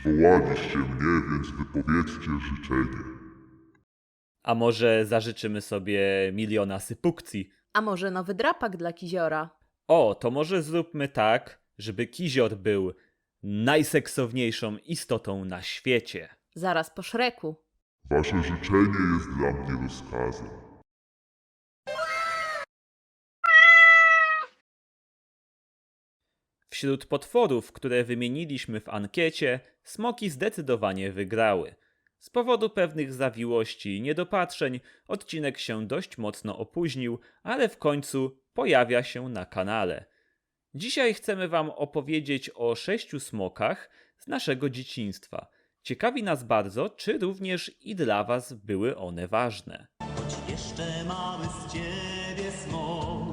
Przywołaliście mnie, więc wypowiedzcie życzenie. A może zażyczymy sobie miliona sypukcji? A może nowy drapak dla Kiziora? O, to może zróbmy tak, żeby Kizior był najseksowniejszą istotą na świecie. Zaraz po Szreku. Wasze życzenie jest dla mnie rozkazem. Wśród potworów, które wymieniliśmy w ankiecie, smoki zdecydowanie wygrały. Z powodu pewnych zawiłości i niedopatrzeń odcinek się dość mocno opóźnił, ale w końcu pojawia się na kanale. Dzisiaj chcemy Wam opowiedzieć o sześciu smokach z naszego dzieciństwa. Ciekawi nas bardzo, czy również i dla Was były one ważne. Choć jeszcze mały z ciebie smok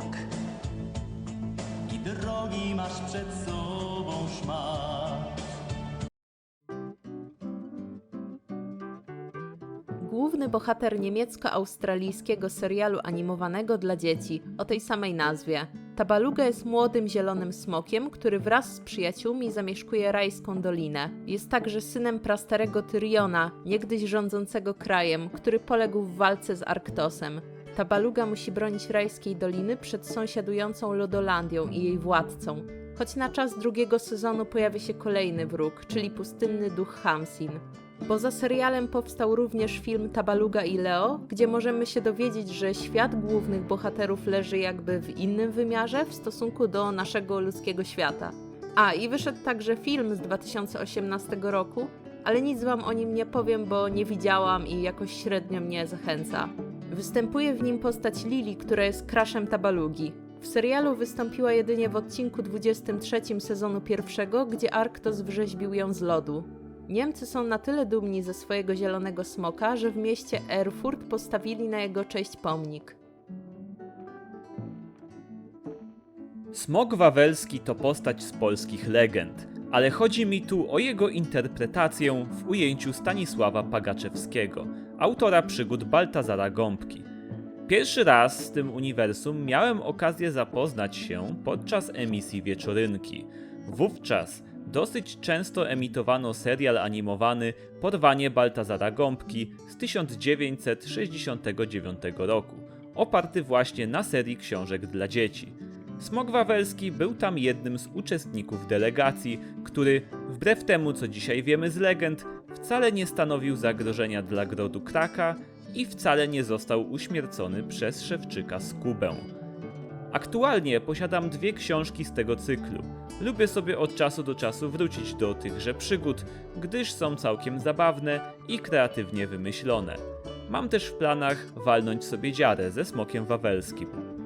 drogi masz przed sobą szmat Główny bohater niemiecko-australijskiego serialu animowanego dla dzieci o tej samej nazwie. Tabaluga jest młodym zielonym smokiem, który wraz z przyjaciółmi zamieszkuje rajską dolinę. Jest także synem prastarego Tyriona, niegdyś rządzącego krajem, który poległ w walce z Arktosem. Tabaluga musi bronić rajskiej doliny przed sąsiadującą Lodolandią i jej władcą. Choć na czas drugiego sezonu pojawi się kolejny wróg, czyli pustynny duch Hamsin. Poza serialem powstał również film Tabaluga i Leo, gdzie możemy się dowiedzieć, że świat głównych bohaterów leży jakby w innym wymiarze w stosunku do naszego ludzkiego świata. A i wyszedł także film z 2018 roku, ale nic wam o nim nie powiem, bo nie widziałam i jakoś średnio mnie zachęca. Występuje w nim postać Lili, która jest kraszem Tabalugi. W serialu wystąpiła jedynie w odcinku 23 sezonu pierwszego, gdzie Arktos wrzeźbił ją z lodu. Niemcy są na tyle dumni ze swojego zielonego smoka, że w mieście Erfurt postawili na jego cześć pomnik. Smok Wawelski to postać z polskich legend, ale chodzi mi tu o jego interpretację w ujęciu Stanisława Pagaczewskiego, autora przygód Baltazara Gąbki. Pierwszy raz z tym uniwersum miałem okazję zapoznać się podczas emisji Wieczorynki. Wówczas dosyć często emitowano serial animowany Porwanie Baltazara Gąbki z 1969 roku, oparty właśnie na serii książek dla dzieci. Smok Wawelski był tam jednym z uczestników delegacji, który, wbrew temu co dzisiaj wiemy z legend, wcale nie stanowił zagrożenia dla grodu Kraka i wcale nie został uśmiercony przez Szewczyka Skubę. Aktualnie posiadam dwie książki z tego cyklu. Lubię sobie od czasu do czasu wrócić do tychże przygód, gdyż są całkiem zabawne i kreatywnie wymyślone. Mam też w planach walnąć sobie dziarę ze smokiem wawelskim.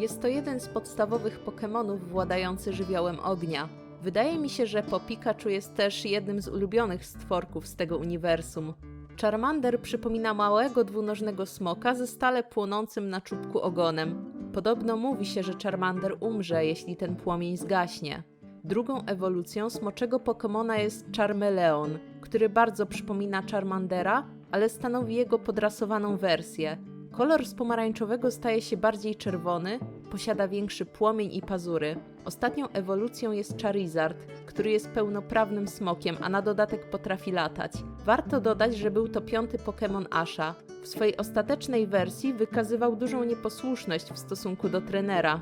Jest to jeden z podstawowych Pokémonów władający żywiołem ognia. Wydaje mi się, że po Pikachu jest też jednym z ulubionych stworków z tego uniwersum. Charmander przypomina małego dwunożnego smoka ze stale płonącym na czubku ogonem. Podobno mówi się, że Charmander umrze, jeśli ten płomień zgaśnie. Drugą ewolucją smoczego Pokémona jest Charmeleon, który bardzo przypomina Charmandera, ale stanowi jego podrasowaną wersję. Kolor z pomarańczowego staje się bardziej czerwony, posiada większy płomień i pazury. Ostatnią ewolucją jest Charizard, który jest pełnoprawnym smokiem, a na dodatek potrafi latać. Warto dodać, że był to piąty Pokémon Asha. W swojej ostatecznej wersji wykazywał dużą nieposłuszność w stosunku do trenera.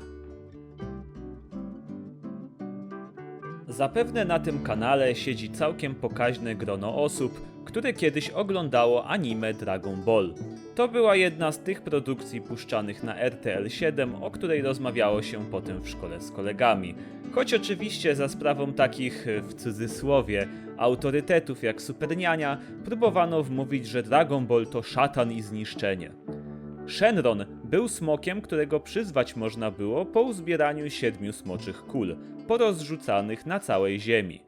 Zapewne na tym kanale siedzi całkiem pokaźne grono osób, które kiedyś oglądało anime Dragon Ball. To była jedna z tych produkcji puszczanych na RTL 7, o której rozmawiało się potem w szkole z kolegami. Choć oczywiście za sprawą takich, w cudzysłowie, autorytetów jak Superniania, próbowano wmówić, że Dragon Ball to szatan i zniszczenie. Shenron był smokiem, którego przyzwać można było po uzbieraniu siedmiu smoczych kul, porozrzucanych na całej ziemi.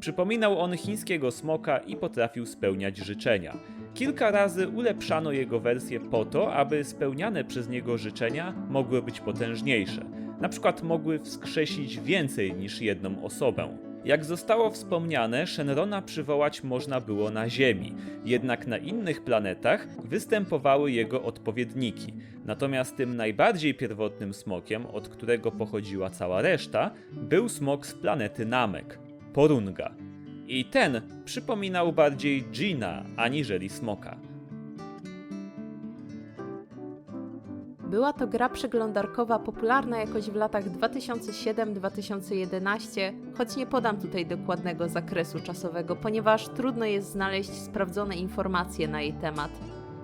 Przypominał on chińskiego smoka i potrafił spełniać życzenia. Kilka razy ulepszano jego wersję po to, aby spełniane przez niego życzenia mogły być potężniejsze. Na przykład mogły wskrzesić więcej niż jedną osobę. Jak zostało wspomniane, Shenrona przywołać można było na Ziemi, jednak na innych planetach występowały jego odpowiedniki. Natomiast tym najbardziej pierwotnym smokiem, od którego pochodziła cała reszta, był smok z planety Namek, Porunga. I ten przypominał bardziej Gina aniżeli smoka. Była to gra przeglądarkowa popularna jakoś w latach 2007-2011, choć nie podam tutaj dokładnego zakresu czasowego, ponieważ trudno jest znaleźć sprawdzone informacje na jej temat.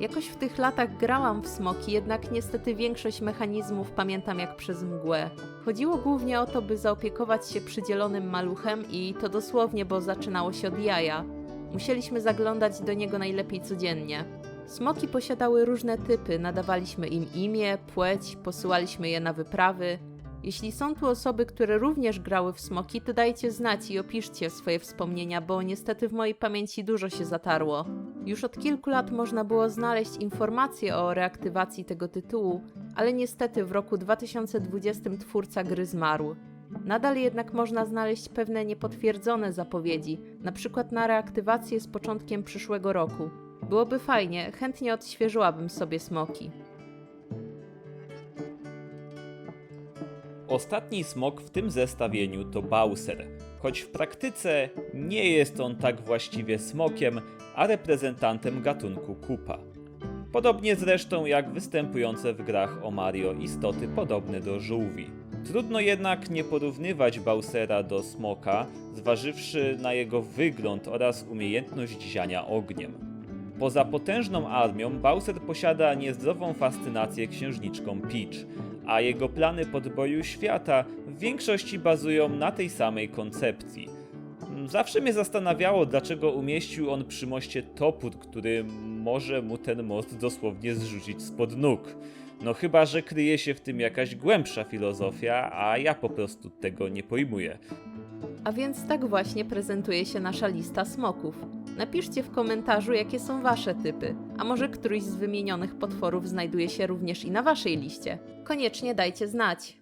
Jakoś w tych latach grałam w smoki, jednak niestety większość mechanizmów pamiętam jak przez mgłę. Chodziło głównie o to, by zaopiekować się przydzielonym maluchem i to dosłownie, bo zaczynało się od jaja. Musieliśmy zaglądać do niego najlepiej codziennie. Smoki posiadały różne typy, nadawaliśmy im imię, płeć, posyłaliśmy je na wyprawy. Jeśli są tu osoby, które również grały w smoki, to dajcie znać i opiszcie swoje wspomnienia, bo niestety w mojej pamięci dużo się zatarło. Już od kilku lat można było znaleźć informacje o reaktywacji tego tytułu, ale niestety w roku 2020 twórca gry zmarł. Nadal jednak można znaleźć pewne niepotwierdzone zapowiedzi, na przykład na reaktywację z początkiem przyszłego roku. Byłoby fajnie, chętnie odświeżyłabym sobie smoki. Ostatni smok w tym zestawieniu to Bowser, choć w praktyce nie jest on tak właściwie smokiem, a reprezentantem gatunku kupa. Podobnie zresztą jak występujące w grach o Mario istoty podobne do żółwi. Trudno jednak nie porównywać Bowsera do smoka, zważywszy na jego wygląd oraz umiejętność ziania ogniem. Poza potężną armią, Bowser posiada niezdrową fascynację księżniczką Peach, a jego plany podboju świata w większości bazują na tej samej koncepcji. Zawsze mnie zastanawiało, dlaczego umieścił on przy moście topór, który może mu ten most dosłownie zrzucić spod nóg. No chyba, że kryje się w tym jakaś głębsza filozofia, a ja po prostu tego nie pojmuję. A więc tak właśnie prezentuje się nasza lista smoków. Napiszcie w komentarzu, jakie są wasze typy, a może któryś z wymienionych potworów znajduje się również i na waszej liście. Koniecznie dajcie znać.